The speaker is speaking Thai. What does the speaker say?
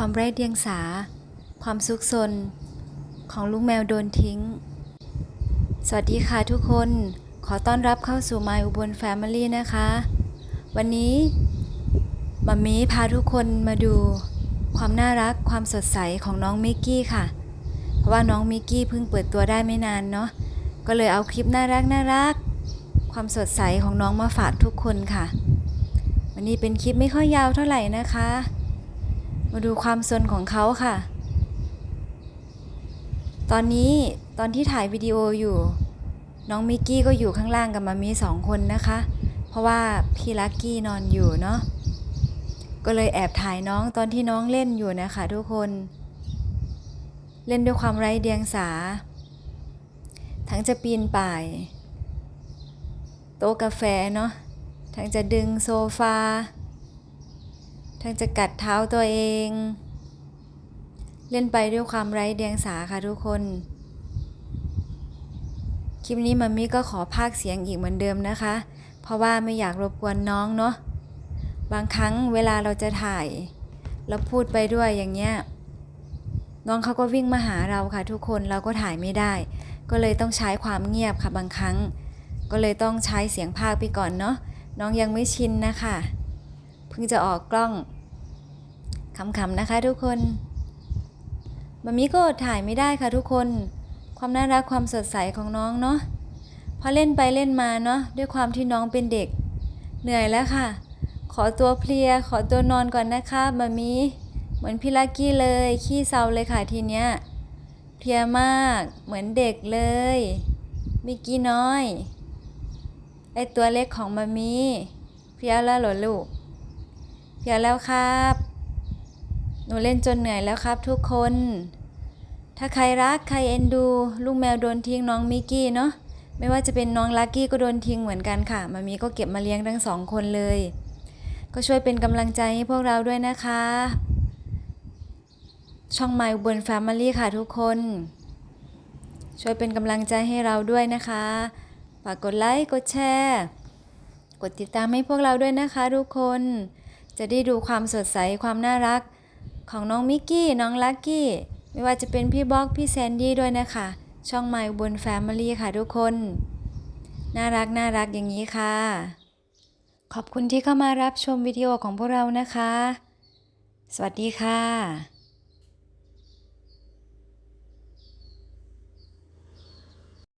ความไร้เดียงสา ความซุกซน ของลูกแมวโดนทิ้ง สวัสดีค่ะทุกคน ขอต้อนรับเข้าสู่ My อุบล Family นะคะ วันนี้มัมมี่พาทุกคนมาดูความน่ารักความสดใสของน้องมิกกี้ค่ะ เพราะว่าน้องมิกกี้เพิ่งเปิดตัวได้ไม่นานเนาะ ก็เลยเอาคลิปน่ารักน่ารัก ความสดใสของน้องมาฝากทุกคนค่ะ วันนี้เป็นคลิปไม่ค่อยยาวเท่าไหร่นะคะ มาดูความสนของเขาค่ะ ตอนนี้ตอนที่ถ่ายวิดีโออยู่ น้องมิกกี้ก็อยู่ข้างล่างกับมามีสองคนนะคะ เพราะว่าพี่ลักกี้นอนอยู่เนาะ ก็เลยแอบถ่ายน้องตอนที่น้องเล่นอยู่นะคะทุกคน เล่นด้วยความไร้เดียงสา ทั้งจะปีนป่าย โต๊ะกาแฟเนาะ ทั้งจะดึงโซฟา ทั้งจะกัดเท้าตัวเอง เล่นไปด้วยความไร้เดียงสาค่ะทุกคน คลิปนี้มัมมี่ก็ขอพากเสียงอีกเหมือนเดิมนะคะ เพราะว่าไม่อยากรบกวนน้องเนาะบางครั้งเวลาเราจะถ่ายแล้วพูดไปด้วยอย่างเงี้ยน้องเขาก็วิ่งมาหาเราค่ะ ทุกคนเราก็ถ่ายไม่ได้ ก็เลยต้องใช้ความเงียบค่ะบางครั้ง ก็เลยต้องใช้เสียงพากไปก่อนเนาะน้องยังไม่ชินนะคะ พิ่งจะออกกล้องขำๆนะคะทุกคนมัมมี่ก็ถ่ายไม่ได้ค่ะทุกคน ความน่ารักความสดใสของน้องเนาะพอเล่นไปเล่นมาเนาะด้วยความที่น้องเป็นเด็ก เหนื่อยแล้วค่ะ ขอตัวเพลีย ขอตัวนอนก่อนนะคะมัมมี่เหมือนพี่ลักกี้เลย ขี้เศร้าเลยค่ะทีเนี้ยเพลียมากเหมือนเด็กเลยมิกกี้น้อยไอตัวเล็กของมามีเพลียแล้วหรอลูก เพลียแล้วครับ หนูเล่นจนเหนื่อยแล้วครับทุกคน ถ้าใครรักใครเอ็นดู ลูกแมวโดนทิ้งน้องมิกกี้เนาะ ไม่ว่าจะเป็นน้องลักกี้ก็โดนทิ้งเหมือนกันค่ะ มามีก็เก็บมาเลี้ยงทั้งสองคนเลย ก็ช่วยเป็นกำลังใจให้พวกเราด้วยนะคะ ช่อง My อุบล Family ค่ะทุกคน ช่วยเป็นกำลังใจให้เราด้วยนะคะ ฝากกดไลค์ กดแชร์ กดติดตามให้พวกเราด้วยนะคะทุกคน จะได้ดูความสดใสความน่ารัก ของน้องมิกกี้น้องลักกี้ ไม่ว่าจะเป็นพี่บ็อกพี่แซนดี้ด้วยนะคะ ช่อง My บนแฟมิลี่ค่ะทุกคน น่ารักน่ารักอย่างนี้ค่ะ ขอบคุณที่เข้ามารับชมวิดีโอของพวกเรานะคะ สวัสดีค่ะ